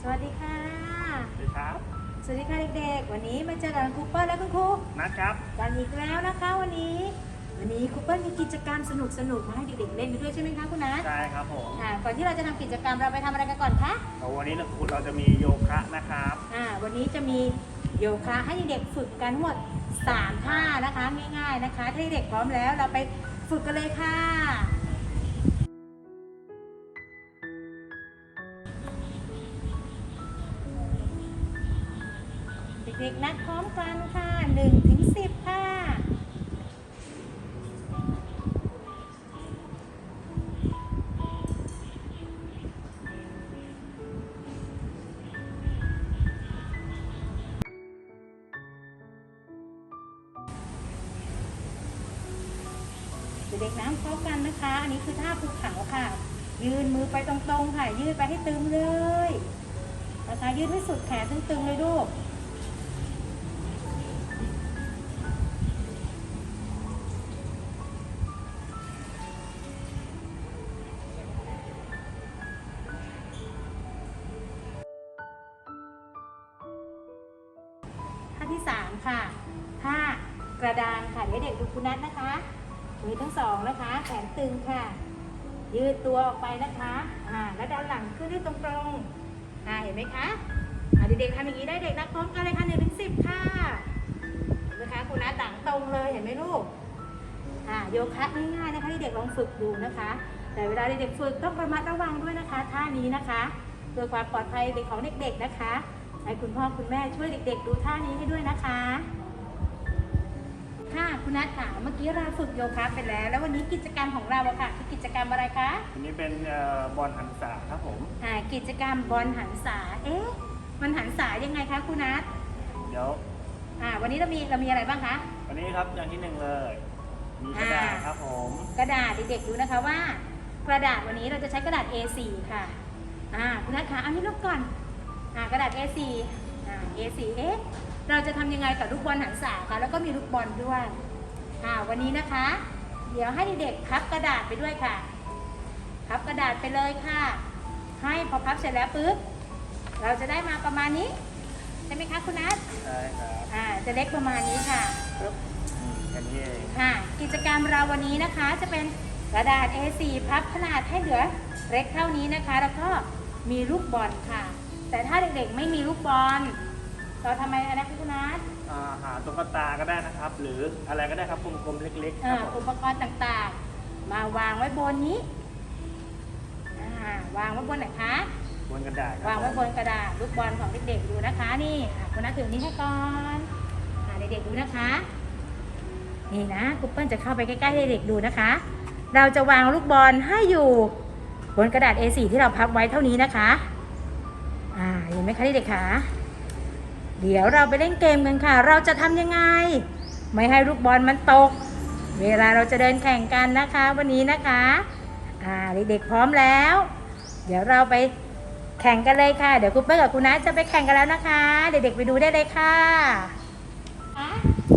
สวัสดีค่ะ สวัสดีครับ สวัสดีค่ะเด็กๆ วันนี้มาเจอกับครูเปิ้ลและคุณครูนัดครับ กันอีกแล้วนะคะ วันนี้ วันนี้ครูเปิ้ลมีกิจกรรมสนุกๆมาให้เด็กๆเล่นกันด้วยใช่ไหมคะคุณนัทใช่ครับผมอ่าก่อนที่เราจะทำกิจกรรมเราไปทำอะไรกันก่อนคะแล้ววันนี้เราคุณเราจะมีโยคะนะครับ อ่า วันนี้จะมีโยคะให้เด็กๆฝึกกันทั้งหมด3ท่านะคะง่ายๆนะคะ ถ้าเด็กๆพร้อมแล้วเราไปฝึกกันเลยค่ะ เด็กนัดพร้อมกันค่ะ1ถึง10ค่ะเด็กน้ำพร้อมกันนะคะ อันนี้คือท่าภูเขาค่ะ ยืนมือไปตรงๆค่ะ ยืดไปให้ตึงเลยนะคะยืดให้สุดแขนตึงๆเลยลูก ที่สามค่ะท่ากระดานค่ะเดี๋ยวเด็กดูคุณนัทนะคะมือทั้งสองนะคะ แขนตึงค่ะ ยืดตัวออกไปนะคะอ่าแล้วด้านหลังขึ้นให้ตรงๆอ่าเห็นไหมคะอ่าเด็กๆทำอย่างนี้ได้เด็กนักพร้อมกันเลยค่ะหนึ่งถึงสิบค่ะเห็นไหมคะคุณนัทหลังตรงเลยเห็นไหมลูกอ่าโยคะง่ายๆนะคะที่เด็กลองฝึกดูนะคะ แต่เวลาเด็กๆฝึกต้องระมัดระวังด้วยนะคะท่านี้นะคะเพื่อความปลอดภัยเด็กของเด็กๆนะคะ ให้คุณพ่อคุณแม่ช่วยเด็กๆ ดูท่านี้ให้ด้วยนะคะ ค่ะคุณนัทค่ะ เมื่อกี้เราฝึกโยคะไปแล้ว แล้ววันนี้กิจกรรมของเราอะค่ะคือกิจกรรมอะไรคะอันนี้เป็นเอ่อบอลหันษาครับผม อ่ากิจกรรมบอลหันษาเอ๊ะมันหันษายังไงคะคุณนัทเดี๋ยวอ่าวันนี้เรามีเรามีอะไรบ้างคะ วันนี้ครับอย่างที่หนึ่งเลย มีกระดาษครับผม กระดาษเด็กๆดูนะคะว่า กระดาษวันนี้เราจะใช้กระดาษ A4 ค่ะ อ่าคุณนัทคะเอานี้ลบก่อน อ่ากระดาษ A4 อ่า A4 เอ๊ะเราจะทำยังไงกับลูกบอลหันษาคะแล้วก็มีลูกบอลด้วยอ่าวันนี้นะคะ เดี๋ยวให้เด็กๆพับกระดาษไปด้วยค่ะ พับกระดาษไปเลยค่ะ ให้พอพับเสร็จแล้วปุ๊บเราจะได้มาประมาณนี้ใช่ไหมคะคุณนัทใช่ครับอ่าจะเล็กประมาณนี้ค่ะปึ๊บอืมแค่นี้เองค่ะกิจกรรมเราวันนี้นะคะ จะเป็นกระดาษ A4 พับขนาดให้เหลือเล็กเท่านี้นะคะ แล้วก็มีลูกบอลค่ะ แต่ถ้าเด็กๆไม่มีลูกบอลเราทำไมอะไรคะคุณนัทอ่าหาตุ๊กตาก็ได้นะครับ หรืออะไรก็ได้ครับกลมๆเล็กๆคเอ่รับอผอุมปกรณ์ต่างๆ มาวางไว้บนนี้อ่าวางไว้บนไหนคะ บนกระดาษครับวางไว้ผมบนกระดาษลูกบอลของเด็กๆดูนะคะ นี่อะคุณนัทถือนี้ให้ก่อนอ่าเด็กๆดูนะคะ นี่นะคุปเปิลจะเข้าไปใกล้ๆให้เด็กๆดูนะคะ เราจะวางลูกบอลให้อยู่บนกระดาษ A4 ที่เราพับไว้เท่านี้นะคะอ่า เห็นไหมคะเด็กๆคะเดี๋ยวเราไปเล่นเกมกันค่ะ เราจะทำยังไง ไม่ให้ลูกบอลมันตก เวลาเราจะเดินแข่งกันนะคะ วันนี้นะคะอ่าเด็กๆพร้อมแล้ว เดี๋ยวเราไปแข่งกันเลยค่ะ เดี๋ยวคุณเปิ้ลกับคุณนัทจะไปแข่งกันแล้วนะคะ เด็กๆไปดูได้เลยค่ะคะ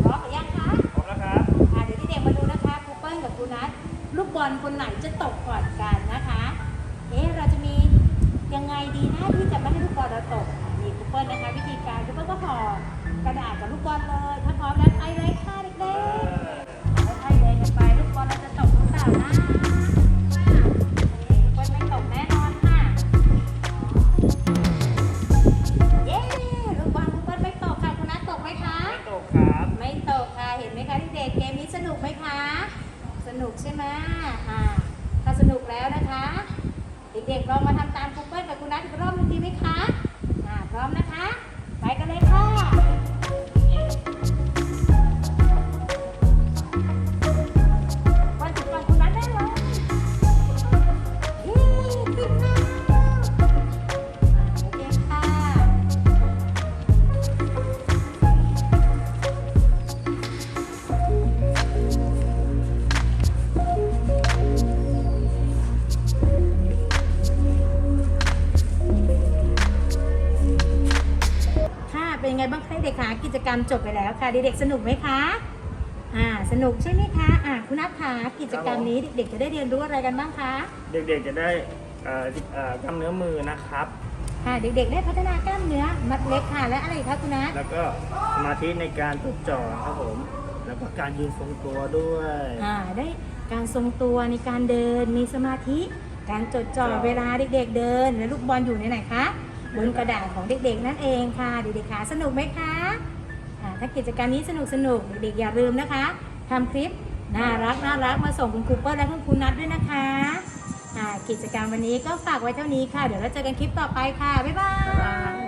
พร้อมหรือยังคะพร้อมแล้วครับอ่าเดี๋ยวที่เด็กมาดูนะคะครูเปิ้ลกับครูนัทลูกบอลคนไหนจะตกก่อนกันนะคะ เอ๊ะเราจะมี ยังไงดีนะที่จะไม่ให้ลูกบอลเราตกนี่ครูเปิ้ลนะคะวิธีการครูเปิ้ลก็ห่อกระดาษกับลูกบอลเลยถ้าพร้อมแล้วไปเลยค่ะเด็กๆค่อยๆเดินกันไปลูกบอลเราจะตกหรือเปล่านะค่ะครูเปิ้ลไม่ตกแน่นอนค่ะเย้ลูกบอลลูกบอลไม่ตกค่ะคุณน้าตกไหมคะตกครับไม่ตกค่ะเห็นไหมคะที่เด็กเกมนี้สนุกไหมคะ สนุกใช่ไหมอ่าถ้าสนุกแล้วนะคะ เด็กๆลองมาทำตามครูเปิ้ลกับ คุณนัทอีกรอบหนึงดีไหมคะอ่าพร้อมนะคะ ไปกันเลยค่ะ ด็กคะกิจกรรมจบไปแล้วค่ะเด็กๆสนุกไหมคะอ่าสนุกใช่ไหมคะอ่าคุณนัทคะกิจกรรมนี้เด็กๆจะได้เรียนรู้อะไรกันบ้างคะเด็กๆจะได้เอ่อเอ่อกล้ามเนื้อมือนะครับ ค่ะเด็กๆได้พัฒนากล้ามเนื้อมัดเล็กค่ะและอะไรอีกคะคุณนัทแล้วก็สมาธิในการจดจ่อครับผม แล้วก็การยืนทรงตัวด้วยอ่าได้การทรงตัวในการเดินมีสมาธิ การจดจ่อเวลาเด็กๆเดิน และลูกบอลอยู่ในไหนคะ บนกระดาษของเด็กๆนั่นเองค่ะเด็กๆคะสนุกไหมคะถ้ากิจกรรมนี้สนุกสนุกๆเด็กๆอย่าลืมนะคะทำคลิปน่ารักน่ารักมาส่งคุณครูเปิ้ลและคุณครูนัทด้วยนะคะกิจกรรมวันนี้ก็ฝากไว้เท่านี้ค่ะ เดี๋ยวเราเจอกันคลิปต่อไปค่ะ บ๊ายบาย